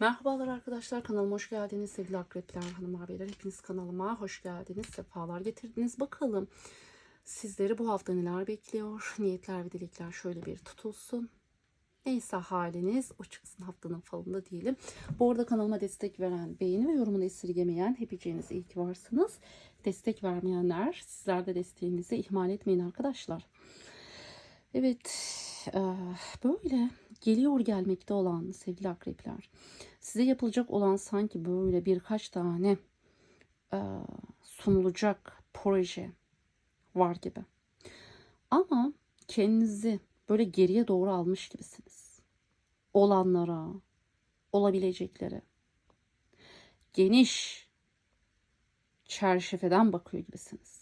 Merhabalar arkadaşlar kanalıma hoş geldiniz. Sevgili akrepler hanımlar beyler hepiniz kanalıma hoş geldiniz sefalar getirdiniz. Bakalım sizleri bu hafta neler bekliyor? Niyetler ve dilekler şöyle bir tutulsun. Neyse haliniz o çıksın haftanın falında diyelim. Bu arada kanalıma destek veren beğeni ve yorumunu esirgemeyen hepiniz iyi ki varsınız. Destek vermeyenler sizler de desteğinizi ihmal etmeyin arkadaşlar. Evet böyle geliyor gelmekte olan sevgili akrepler size yapılacak olan sanki böyle birkaç tane e, sunulacak proje var gibi. Ama kendinizi böyle geriye doğru almış gibisiniz. Olanlara, olabileceklere. Geniş çerçeveden bakıyor gibisiniz.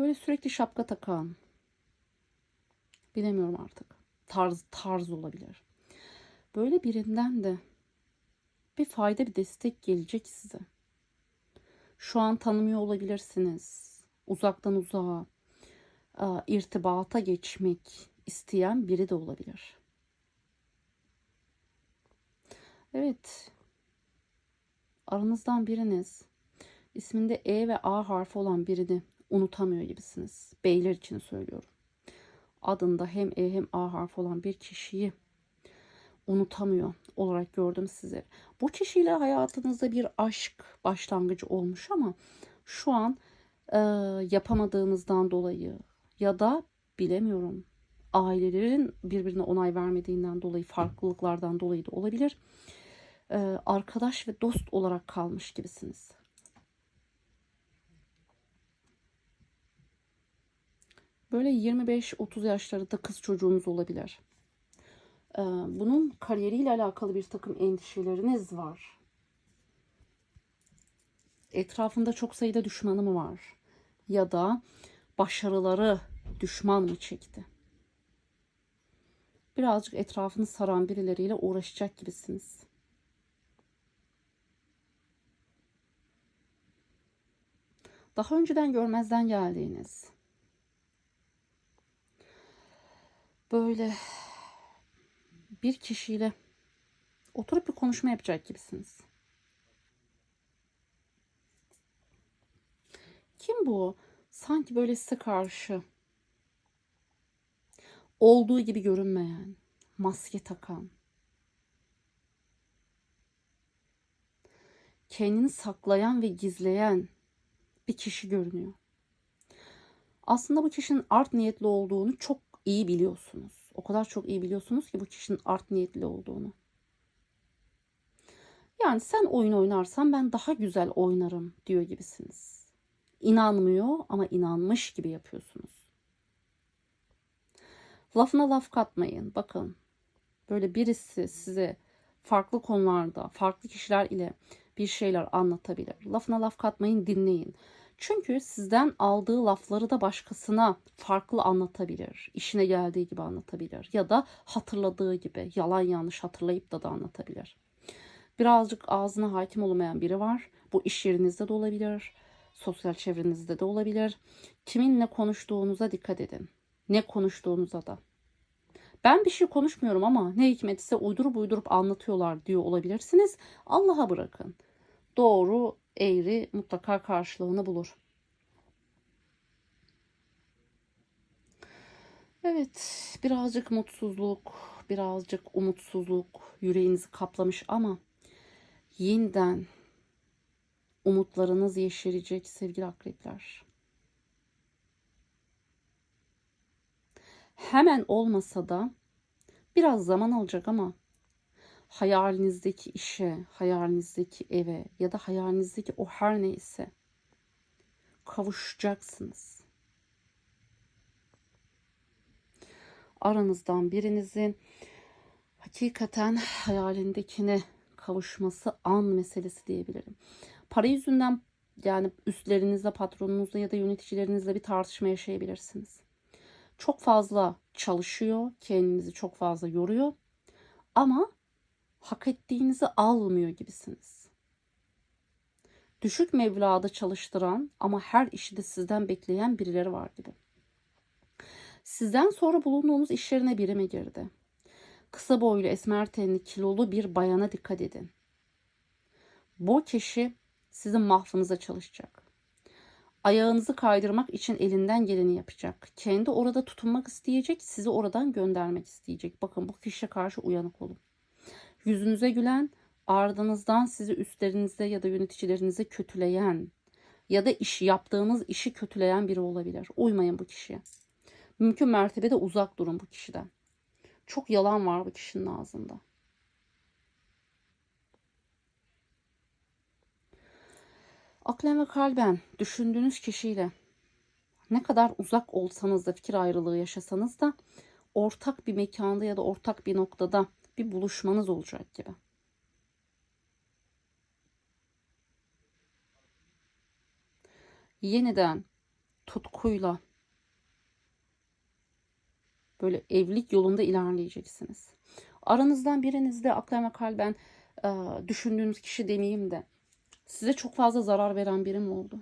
Böyle sürekli şapka takan, bilemiyorum artık. Tarz tarz olabilir. Böyle birinden de bir fayda bir destek gelecek size. Şu an tanımıyor olabilirsiniz. Uzaktan uzağa irtibata geçmek isteyen biri de olabilir. Evet. Aranızdan biriniz isminde E ve A harfi olan birini unutamıyor gibisiniz. Beyler için söylüyorum adında hem E hem A harfi olan bir kişiyi unutamıyor olarak gördüm sizi. Bu kişiyle hayatınızda bir aşk başlangıcı olmuş ama şu an e, yapamadığınızdan dolayı ya da bilemiyorum ailelerin birbirine onay vermediğinden dolayı farklılıklardan dolayı da olabilir. E, arkadaş ve dost olarak kalmış gibisiniz. Böyle 25-30 yaşlarında kız çocuğunuz olabilir. Ee, bunun kariyeriyle alakalı bir takım endişeleriniz var. Etrafında çok sayıda düşmanı mı var? Ya da başarıları düşman mı çekti? Birazcık etrafını saran birileriyle uğraşacak gibisiniz. Daha önceden görmezden geldiğiniz, böyle bir kişiyle oturup bir konuşma yapacak gibisiniz. Kim bu? Sanki böyle size karşı olduğu gibi görünmeyen, maske takan, kendini saklayan ve gizleyen bir kişi görünüyor. Aslında bu kişinin art niyetli olduğunu çok iyi biliyorsunuz. O kadar çok iyi biliyorsunuz ki bu kişinin art niyetli olduğunu. Yani sen oyun oynarsan ben daha güzel oynarım diyor gibisiniz. İnanmıyor ama inanmış gibi yapıyorsunuz. Lafına laf katmayın. Bakın böyle birisi size farklı konularda, farklı kişiler ile bir şeyler anlatabilir. Lafına laf katmayın, dinleyin. Çünkü sizden aldığı lafları da başkasına farklı anlatabilir. İşine geldiği gibi anlatabilir. Ya da hatırladığı gibi yalan yanlış hatırlayıp da da anlatabilir. Birazcık ağzına hakim olamayan biri var. Bu iş yerinizde de olabilir. Sosyal çevrenizde de olabilir. Kiminle konuştuğunuza dikkat edin. Ne konuştuğunuza da. Ben bir şey konuşmuyorum ama ne hikmetse uydurup uydurup anlatıyorlar diyor olabilirsiniz. Allah'a bırakın. Doğru eğri mutlaka karşılığını bulur. Evet, birazcık mutsuzluk, birazcık umutsuzluk yüreğinizi kaplamış ama yeniden umutlarınız yeşerecek sevgili akrepler. Hemen olmasa da biraz zaman alacak ama hayalinizdeki işe, hayalinizdeki eve ya da hayalinizdeki o her neyse kavuşacaksınız. Aranızdan birinizin hakikaten hayalindekine kavuşması an meselesi diyebilirim. Para yüzünden yani üstlerinizle, patronunuzla ya da yöneticilerinizle bir tartışma yaşayabilirsiniz. Çok fazla çalışıyor, kendinizi çok fazla yoruyor ama hak ettiğinizi almıyor gibisiniz. Düşük mevlada çalıştıran ama her işi de sizden bekleyen birileri var gibi. Sizden sonra bulunduğunuz iş yerine biri mi girdi? Kısa boylu, esmer tenli, kilolu bir bayana dikkat edin. Bu kişi sizin mahvınıza çalışacak. Ayağınızı kaydırmak için elinden geleni yapacak. Kendi orada tutunmak isteyecek, sizi oradan göndermek isteyecek. Bakın bu kişiye karşı uyanık olun. Yüzünüze gülen, ardınızdan sizi üstlerinizde ya da yöneticilerinize kötüleyen ya da iş yaptığınız işi kötüleyen biri olabilir. Uymayın bu kişiye. Mümkün mertebede uzak durun bu kişiden. Çok yalan var bu kişinin ağzında. Aklen ve kalben düşündüğünüz kişiyle ne kadar uzak olsanız da fikir ayrılığı yaşasanız da ortak bir mekanda ya da ortak bir noktada bir buluşmanız olacak gibi. Yeniden tutkuyla böyle evlilik yolunda ilerleyeceksiniz. Aranızdan birinizde aklen kalben e, düşündüğünüz kişi demeyeyim de size çok fazla zarar veren biri mi oldu?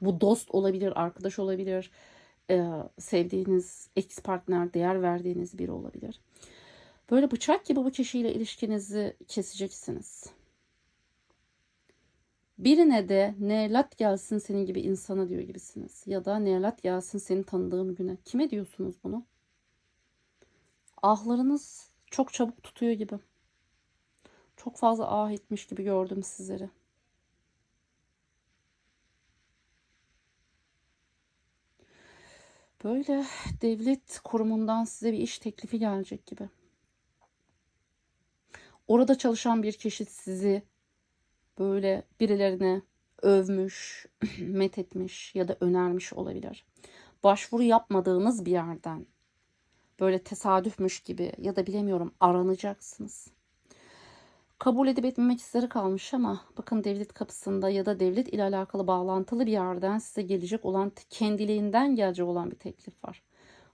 Bu dost olabilir, arkadaş olabilir, e, sevdiğiniz ex partner, değer verdiğiniz biri olabilir. Böyle bıçak gibi bu kişiyle ilişkinizi keseceksiniz. Birine de ne lat gelsin senin gibi insana diyor gibisiniz. Ya da ne lat gelsin seni tanıdığım güne. Kime diyorsunuz bunu? Ahlarınız çok çabuk tutuyor gibi. Çok fazla ah etmiş gibi gördüm sizleri. Böyle devlet kurumundan size bir iş teklifi gelecek gibi. Orada çalışan bir kişi sizi böyle birilerine övmüş, methetmiş ya da önermiş olabilir. Başvuru yapmadığınız bir yerden böyle tesadüfmüş gibi ya da bilemiyorum aranacaksınız. Kabul edip etmemek sizlere kalmış ama bakın devlet kapısında ya da devlet ile alakalı bağlantılı bir yerden size gelecek olan kendiliğinden gelecek olan bir teklif var.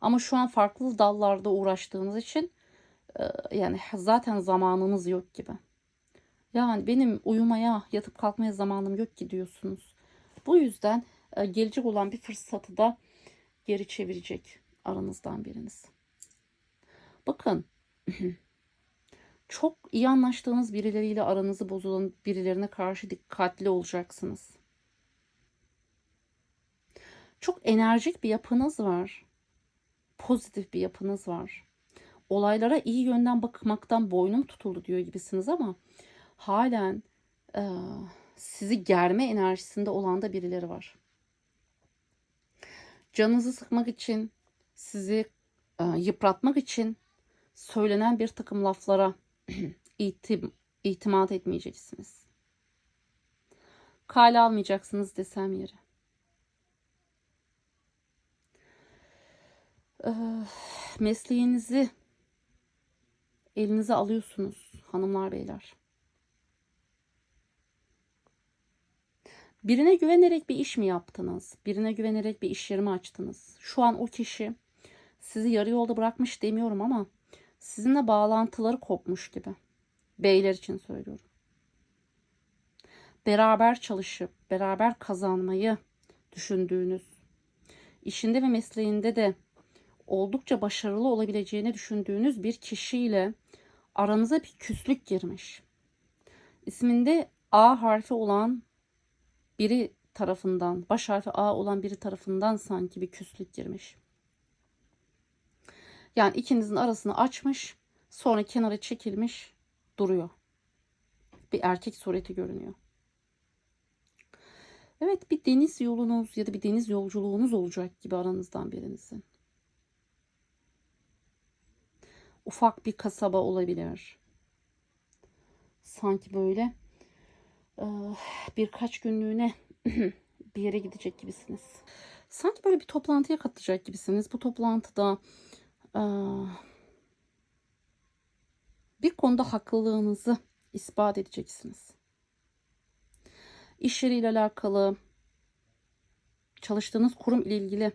Ama şu an farklı dallarda uğraştığınız için yani zaten zamanınız yok gibi. Yani benim uyumaya, yatıp kalkmaya zamanım yok ki diyorsunuz. Bu yüzden gelecek olan bir fırsatı da geri çevirecek aranızdan biriniz. Bakın çok iyi anlaştığınız birileriyle aranızı bozulan birilerine karşı dikkatli olacaksınız. Çok enerjik bir yapınız var. Pozitif bir yapınız var. Olaylara iyi yönden bakmaktan boynum tutuldu diyor gibisiniz ama halen e, sizi germe enerjisinde olan da birileri var. Canınızı sıkmak için, sizi e, yıpratmak için söylenen bir takım laflara itim, itimat etmeyeceksiniz. Kale almayacaksınız desem yeri. Ee, mesleğinizi elinize alıyorsunuz hanımlar beyler. Birine güvenerek bir iş mi yaptınız? Birine güvenerek bir iş yeri mi açtınız? Şu an o kişi sizi yarı yolda bırakmış demiyorum ama sizinle bağlantıları kopmuş gibi. Beyler için söylüyorum. Beraber çalışıp beraber kazanmayı düşündüğünüz, işinde ve mesleğinde de oldukça başarılı olabileceğini düşündüğünüz bir kişiyle aranıza bir küslük girmiş. İsminde A harfi olan biri tarafından, baş harfi A olan biri tarafından sanki bir küslük girmiş. Yani ikinizin arasını açmış, sonra kenara çekilmiş duruyor. Bir erkek sureti görünüyor. Evet bir deniz yolunuz ya da bir deniz yolculuğunuz olacak gibi aranızdan birinizin. Ufak bir kasaba olabilir. Sanki böyle birkaç günlüğüne bir yere gidecek gibisiniz. Sanki böyle bir toplantıya katılacak gibisiniz. Bu toplantıda bir konuda haklılığınızı ispat edeceksiniz. İş yeriyle alakalı, çalıştığınız kurum ile ilgili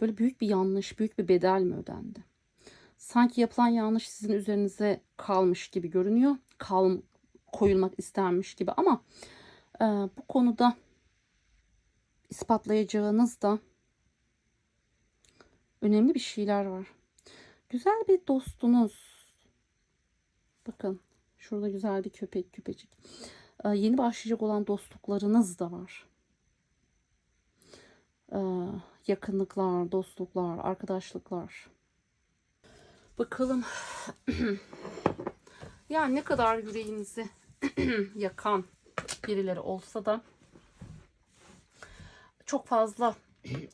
böyle büyük bir yanlış, büyük bir bedel mi ödendi? Sanki yapılan yanlış sizin üzerinize kalmış gibi görünüyor. Kal, koyulmak istenmiş gibi ama e, bu konuda ispatlayacağınız da önemli bir şeyler var. Güzel bir dostunuz. Bakın şurada güzel bir köpek köpecik. Ee, yeni başlayacak olan dostluklarınız da var. Ee, yakınlıklar, dostluklar, arkadaşlıklar. Bakalım. yani ne kadar yüreğinizi yakan birileri olsa da çok fazla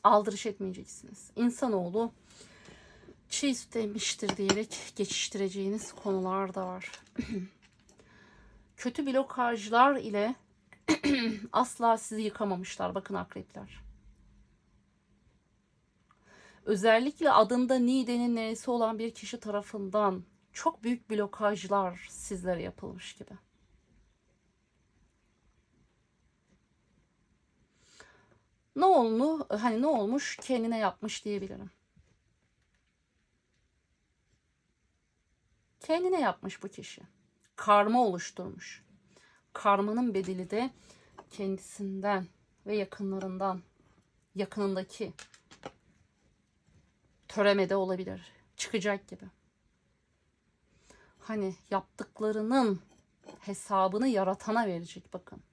aldırış etmeyeceksiniz. İnsanoğlu çiğ süt emmiştir diyerek geçiştireceğiniz konular da var. Kötü blokajlar ile asla sizi yıkamamışlar. Bakın akrepler. Özellikle adında Nide'nin neresi olan bir kişi tarafından çok büyük blokajlar sizlere yapılmış gibi. Ne oldu? Hani ne olmuş? Kendine yapmış diyebilirim. Kendine yapmış bu kişi. Karma oluşturmuş. Karmanın bedeli de kendisinden ve yakınlarından, yakınındaki töremede olabilir. Çıkacak gibi. Hani yaptıklarının hesabını yaratana verecek bakın.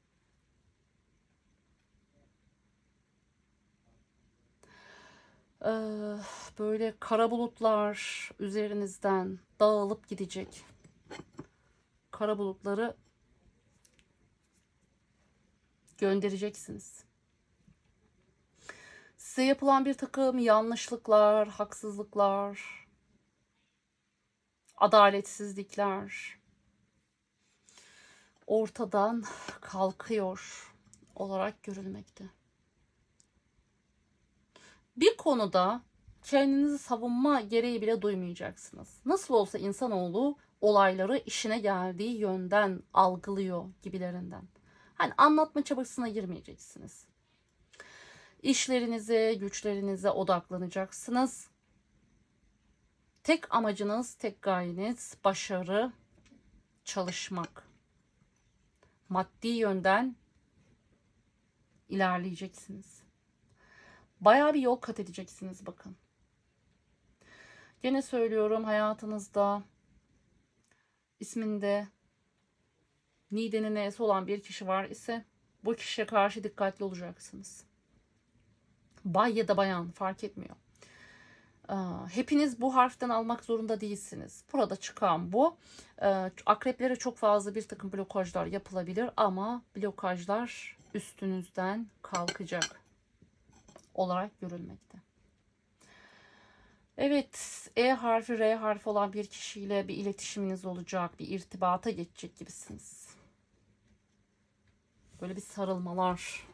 Ee, böyle kara bulutlar üzerinizden dağılıp gidecek. Kara bulutları göndereceksiniz. Size yapılan bir takım yanlışlıklar, haksızlıklar, adaletsizlikler ortadan kalkıyor olarak görülmekte. Bir konuda kendinizi savunma gereği bile duymayacaksınız. Nasıl olsa insanoğlu olayları işine geldiği yönden algılıyor gibilerinden. Hani anlatma çabasına girmeyeceksiniz. İşlerinize, güçlerinize odaklanacaksınız. Tek amacınız, tek gayeniz başarı, çalışmak. Maddi yönden ilerleyeceksiniz. Bayağı bir yol kat edeceksiniz bakın. Gene söylüyorum hayatınızda isminde Nide'nin N'si olan bir kişi var ise bu kişiye karşı dikkatli olacaksınız. Bay ya da bayan fark etmiyor. Hepiniz bu harften almak zorunda değilsiniz. Burada çıkan bu. Akreplere çok fazla bir takım blokajlar yapılabilir ama blokajlar üstünüzden kalkacak olarak görülmekte. Evet, E harfi, R harfi olan bir kişiyle bir iletişiminiz olacak, bir irtibata geçecek gibisiniz. Böyle bir sarılmalar,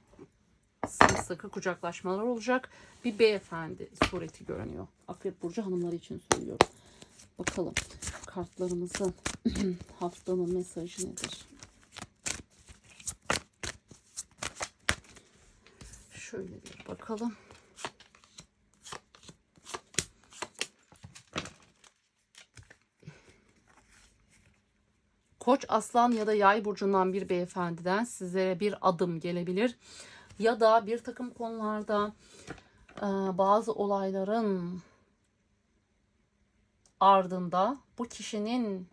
sımsıkı kucaklaşmalar olacak. Bir beyefendi sureti görünüyor. Akrep Burcu hanımları için söylüyorum. Bakalım kartlarımızın haftanın mesajı nedir? Şöyle bir bakalım. Koç, aslan ya da yay burcundan bir beyefendiden sizlere bir adım gelebilir. Ya da bir takım konularda e, bazı olayların ardında bu kişinin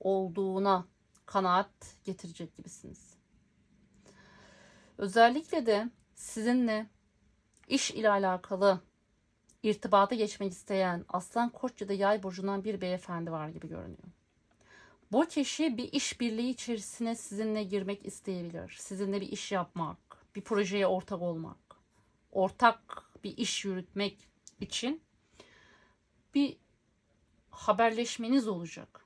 olduğuna kanaat getirecek gibisiniz. Özellikle de sizinle iş ile alakalı irtibata geçmek isteyen Aslan Koç ya da Yay burcundan bir beyefendi var gibi görünüyor. Bu kişi bir işbirliği içerisine sizinle girmek isteyebilir. Sizinle bir iş yapmak, bir projeye ortak olmak, ortak bir iş yürütmek için bir haberleşmeniz olacak.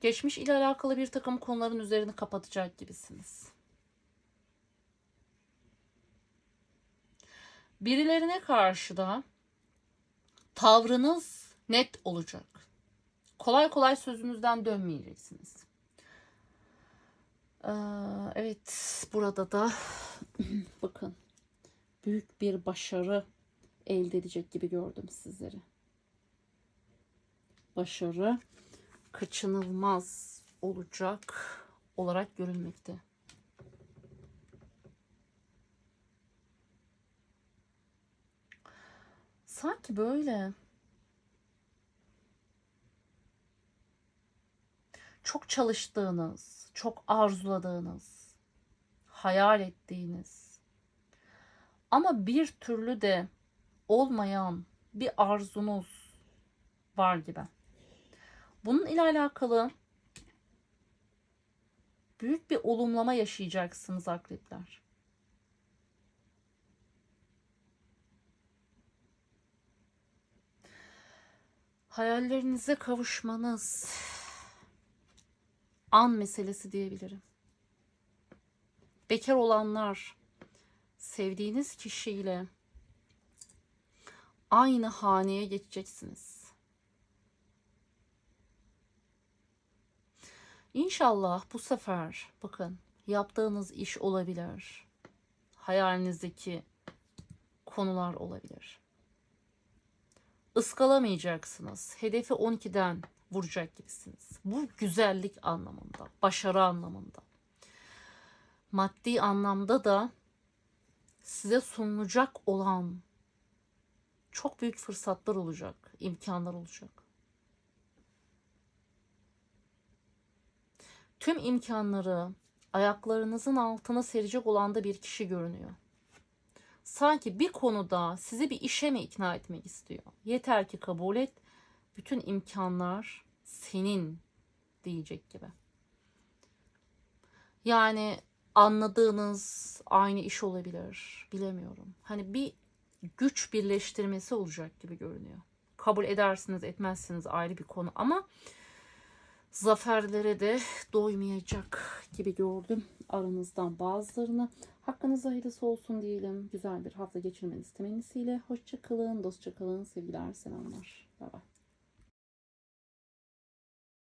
Geçmiş ile alakalı bir takım konuların üzerini kapatacak gibisiniz. Birilerine karşı da tavrınız net olacak. Kolay kolay sözünüzden dönmeyeceksiniz. Evet burada da bakın büyük bir başarı elde edecek gibi gördüm sizleri. Başarı kaçınılmaz olacak olarak görülmekte. Sanki böyle çok çalıştığınız, çok arzuladığınız, hayal ettiğiniz ama bir türlü de olmayan bir arzunuz var gibi. Bunun ile alakalı büyük bir olumlama yaşayacaksınız akrepler. Hayallerinize kavuşmanız an meselesi diyebilirim. Bekar olanlar sevdiğiniz kişiyle aynı haneye geçeceksiniz. İnşallah bu sefer bakın yaptığınız iş olabilir. Hayalinizdeki konular olabilir. Iskalamayacaksınız. Hedefi 12'den vuracak gibisiniz. Bu güzellik anlamında, başarı anlamında. Maddi anlamda da size sunulacak olan çok büyük fırsatlar olacak, imkanlar olacak. Tüm imkanları ayaklarınızın altına serecek olan da bir kişi görünüyor. Sanki bir konuda sizi bir işe mi ikna etmek istiyor? Yeter ki kabul et. Bütün imkanlar senin diyecek gibi. Yani anladığınız aynı iş olabilir. Bilemiyorum. Hani bir güç birleştirmesi olacak gibi görünüyor. Kabul edersiniz etmezsiniz ayrı bir konu ama zaferlere de doymayacak gibi gördüm aranızdan bazılarını. Hakkınızda hayırlısı olsun diyelim. Güzel bir hafta geçirmenizi temennisiyle. Hoşça kalın, dostça kalın. Sevgiler, selamlar. Bay bay.